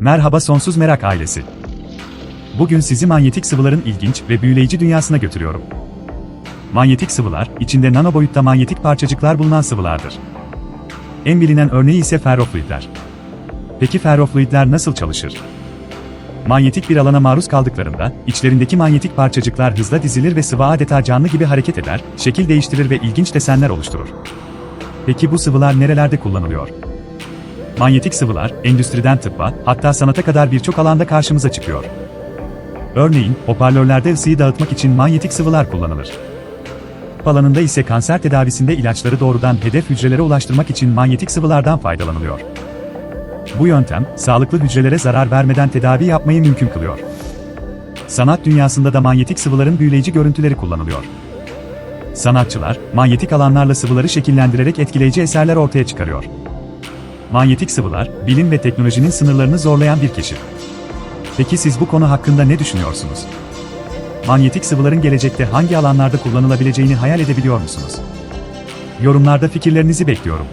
Merhaba sonsuz merak ailesi. Bugün sizi manyetik sıvıların ilginç ve büyüleyici dünyasına götürüyorum. Manyetik sıvılar, içinde nano boyutta manyetik parçacıklar bulunan sıvılardır. En bilinen örneği ise ferrofluidler. Peki ferrofluidler nasıl çalışır? Manyetik bir alana maruz kaldıklarında, içlerindeki manyetik parçacıklar hızla dizilir ve sıvı adeta canlı gibi hareket eder, şekil değiştirir ve ilginç desenler oluşturur. Peki bu sıvılar nerelerde kullanılıyor? Manyetik sıvılar, endüstriden tıbba, hatta sanata kadar birçok alanda karşımıza çıkıyor. Örneğin, hoparlörlerde ısıyı dağıtmak için manyetik sıvılar kullanılır. Tıp alanında ise kanser tedavisinde ilaçları doğrudan hedef hücrelere ulaştırmak için manyetik sıvılardan faydalanılıyor. Bu yöntem, sağlıklı hücrelere zarar vermeden tedavi yapmayı mümkün kılıyor. Sanat dünyasında da manyetik sıvıların büyüleyici görüntüleri kullanılıyor. Sanatçılar, manyetik alanlarla sıvıları şekillendirerek etkileyici eserler ortaya çıkarıyor. Manyetik sıvılar, bilim ve teknolojinin sınırlarını zorlayan bir keşif. Peki siz bu konu hakkında ne düşünüyorsunuz? Manyetik sıvıların gelecekte hangi alanlarda kullanılabileceğini hayal edebiliyor musunuz? Yorumlarda fikirlerinizi bekliyorum.